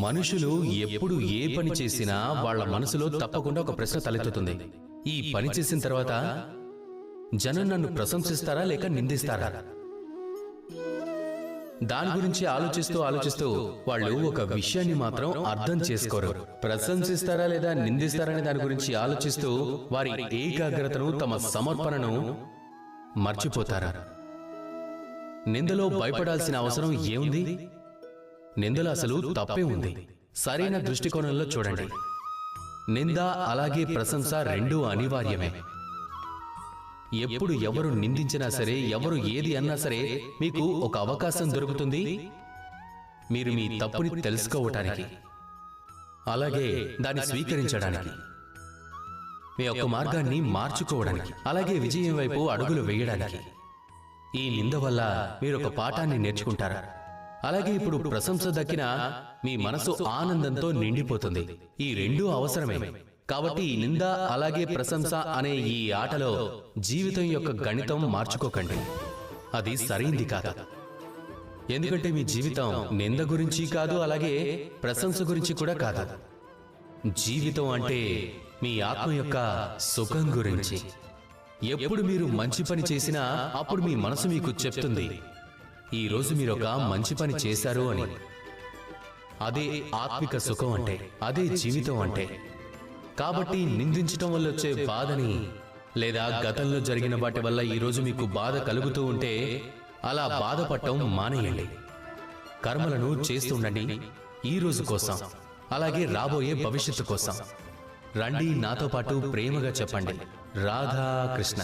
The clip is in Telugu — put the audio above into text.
మనుషులు ఎప్పుడు ఏ పని చేసినా వాళ్ళ మనసులో తప్పకుండా ఒక ప్రశ్న తలెత్తుతుంది. ఈ పని చేసిన తర్వాత జనం నన్ను ప్రశంసిస్తారా లేక నిందిస్తారా? దాని గురించి ఆలోచిస్తూ ఆలోచిస్తూ వాళ్ళు ఒక విషయాన్ని మాత్రం అర్థం చేసుకోరు. ప్రశంసిస్తారా లేదా నిందిస్తారా దాని గురించి ఆలోచిస్తూ వారి ఏకాగ్రతను తమ సమర్పణను మర్చిపోతారా? నిందలో భయపడాల్సిన అవసరం ఏముంది? నిందలో అసలు తప్పే ఉంది. సరైన దృష్టికోణంలో చూడండి. నింద అలాగే ప్రశంస రెండూ అనివార్యమే. ఎప్పుడు ఎవరు నిందించినా సరే ఎవరు ఏది అన్నా సరే మీకు ఒక అవకాశం దొరుకుతుంది. మీరు మీ తప్పుని తెలుసుకోవటానికి. అలాగే దాన్ని స్వీకరించడానికి. మీ యొక్క మార్గాన్ని మార్చుకోవడానికి. అలాగే విజయం వైపు అడుగులు వేయడానికి. ఈ నింద వల్ల మీరు ఒక పాఠాన్ని నేర్చుకుంటారు? అలాగే ఇప్పుడు ప్రశంస దక్కిన మీ మనసు ఆనందంతో నిండిపోతుంది. ఈ రెండూ అవసరమే. కాబట్టి నింద అలాగే ప్రశంస అనే ఈ ఆటలో జీవితం యొక్క గణితం మార్చుకోకండి. అది సరైంది కాదు. ఎందుకంటే మీ జీవితం నింద గురించి కాదు అలాగే ప్రశంస గురించి కూడా కాదు. జీవితం అంటే మీ ఆత్మ యొక్క సుఖం గురించి. ఎప్పుడు మీరు మంచి పని చేసినా అప్పుడు మీ మనసు మీకు చెప్తుంది. ఈ రోజు మీరు ఒక మంచి పని చేశారు అని. అదే ఆత్మిక సుఖం అంటే అదే జీవితం అంటే. కాబట్టి నిందించటం వల్ల వచ్చే బాధని లేదా గతంలో జరిగిన వాటి వల్ల ఈ రోజు మీకు బాధ కలుగుతూ ఉంటే అలా బాధపడటం మానేయండి. కర్మలను చేస్తుండండి ఈ రోజు కోసం అలాగే రాబోయే భవిష్యత్తు కోసం. రండి నాతో పాటు ప్రేమగా చెప్పండి. రాధా కృష్ణ